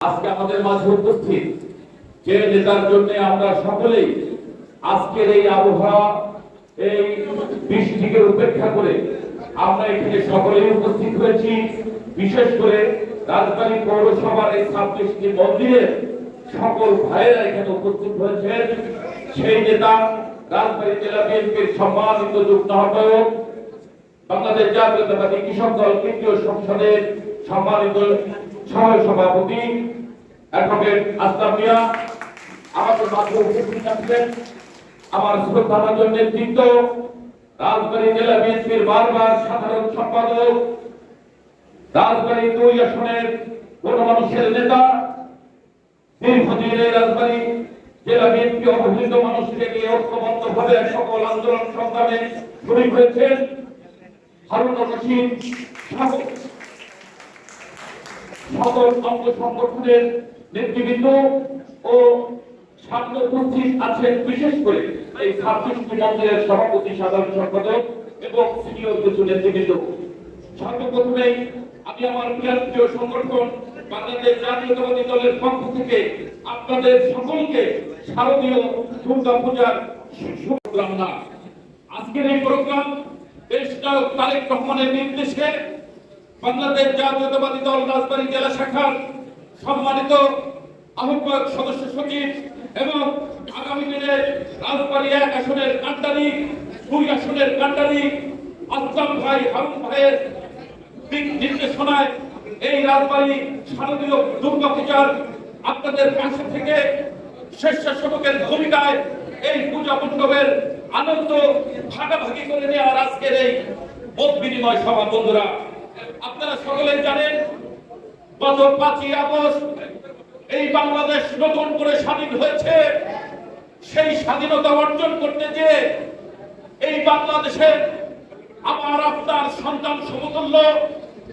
আজকে আমাদের মাঝে উপস্থিত যে নেতার জন্য আমরা সকলেই আজকের এই আবহাওয়া, এই বৃষ্টিকে উপেক্ষা করে আমরা এখানে সকলেই উপস্থিত হয়েছি। বিশেষ করে রাজবাড়ী পৌরসভার এই ছাব্বিশটি মন্দিরে সকল ভাইয়েরা এখানে উপস্থিত হয়েছেন। সেই নেতা রাজবাড়ী জেলা বিএনপির সম্মানিত যুগ্ম আহ্বায়ক, বাংলাদেশ জাতীয়তাবাদী কৃষক দল, কেন্দ্রীয় সংসদের সম্মানিত সহ সভাপতি অ্যাডভোকেট মিয়া আমাদের মাঝে আমার শ্রদ্ধাভাজন নেতৃত্ব রাজবাড়ী জেলা বিএনপির বারবার সাধারণ সম্পাদক রাজবাড়ী দুই আসনের গণমানুষের নেতা, দীর্ঘদিনের রাজবাড়ী জেলা বিএনপি অবহেলিত মানুষকে নিয়ে ঐক্যবদ্ধ ভাবে সকল আন্দোলন সংগ্রামে শরীর হয়েছেন। হারুন রশিদ সকল অঙ্গ সংগঠনের নেতৃবৃন্দ ও সামনে উপস্থিত আছেন, বিশেষ করে এই ছাব্বিশটি মন্দিরের সভাপতি, সাধারণ সম্পাদক এবং সিনিয়র কিছু নেতৃবৃন্দ। সর্বপ্রথমেই আমি আমার প্রিয় সংগঠন বাংলাদেশ জাতীয়তাবাদী দলের পক্ষ থেকে আপনাদের সকলকে শারদীয় দুর্গা পূজার শুভকামনা। আজকের এই প্রোগ্রাম দেশ তারেক রহমানের নির্দেশে বাংলাদেশ জাতীয়তাবাদী দল রাজবাড়ী জেলা শাখার সম্মানিত আহ্বায়ক সদস্য সচিব এবং আগামী দিনে রাজবাড়ী এক আসনের কান্ডারি দুই আসনের কান্ডারি আসলাম ভাই হারুন ভাইয়ের দিক নির্দেশনায় এই রাজবাড়ী শারদীয় দুর্গা পূজার আপনাদের পাশে থেকে স্বেচ্ছাসেবকের ভূমিকায় এই পূজা মণ্ডপের আনন্দ ভাগাভাগি করে নেওয়ার আজকের এই মত বিনিময় সভা। বন্ধুরা আপনারা সকলেই জানেন, গত পাঁচই আগস্ট এই বাংলাদেশ নতুন করে স্বাধীন হয়েছে। সেই স্বাধীনতা অর্জন করতে যে এই বাংলাদেশের আমার, আপনার সন্তান সমতুল্য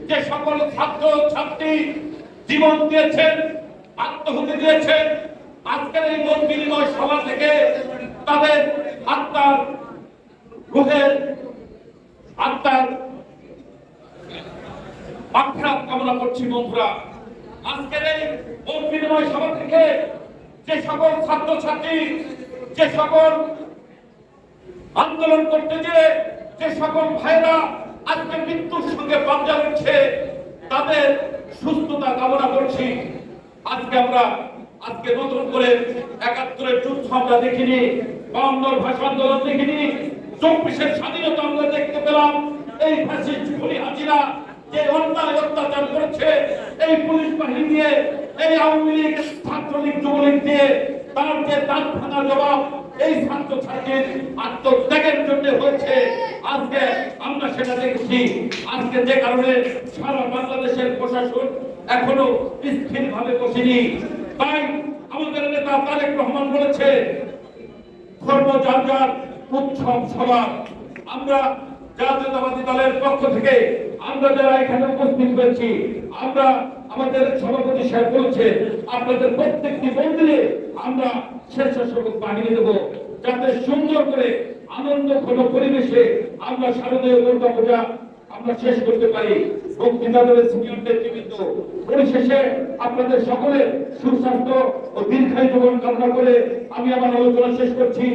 যে সকল ছাত্র, ছাত্রী জীবন দিয়েছেন, আত্মহুতি দিয়েছেন, আজকের এই মন বিনিময় সভা থেকে তাদের আত্মার রুহের আত্মার আখ্যাত কামনা করছি বন্ধুরা। আজকের এই বিনিময় সভা থেকে যে সকল ছাত্র ছাত্রী যে সকল আন্দোলন করতে যে যে সকল ভাইরা আজকে মৃত্যুর সঙ্গে পাঞ্জা উঠছে তাদের সুস্থতা কামনা করছি। আজকে আমরা আজকে নতুন করে একাত্তরের যুদ্ধ আমরা দেখিনি, বাউন্নর ভাষা আন্দোলন দেখিনি, চব্বিশের স্বাধীনতা আমরা দেখতে পেলাম। এই ফ্যাসিস্ট খুলি হাজিরা যে অন্যায় অত্যাচার করেছে, এই পুলিশ বাহিনী দিয়ে এই আওয়ামী লীগ, ছাত্রলীগ, যুবলীগ দিয়ে তার যে দাঁত ভাঙা জবাব, এই ছাত্র ছাত্রীর আত্মত্যাগের জন্য হয়েছে। আজকে আমরা সেটা দেখছি। আজকে যে কারণে সারা বাংলাদেশের প্রশাসন এখনও স্থির ভাবে বসেনি। তাই আমাদের নেতা তারেক রহমান বলেছে, ধর্ম যার যার, উৎসব সভা আমরা জাতীয়তাবাদী দলের পক্ষ থেকে আমরা যারা এখানে উপস্থিত হয়েছি, আমরা আমাদের সভাপতি সাহেব বলছে, আপনাদের প্রত্যেকটি মন্দিরে আমরা স্বেচ্ছাসেবক বাহিনী দেবো, যাতে সুন্দর করে আনন্দ ঘন পরিবেশে আমরা শারদীয় দুর্গা পূজা আমরা শেষ করতে পারি। বক্তৃতাদের সিনিয়র নেতৃবৃন্দ, পরিশেষে আপনাদের সকলের সুস্বাস্থ্য ও দীর্ঘায়ু জীবন কামনা করে আমি আমার আলোচনা শেষ করছি।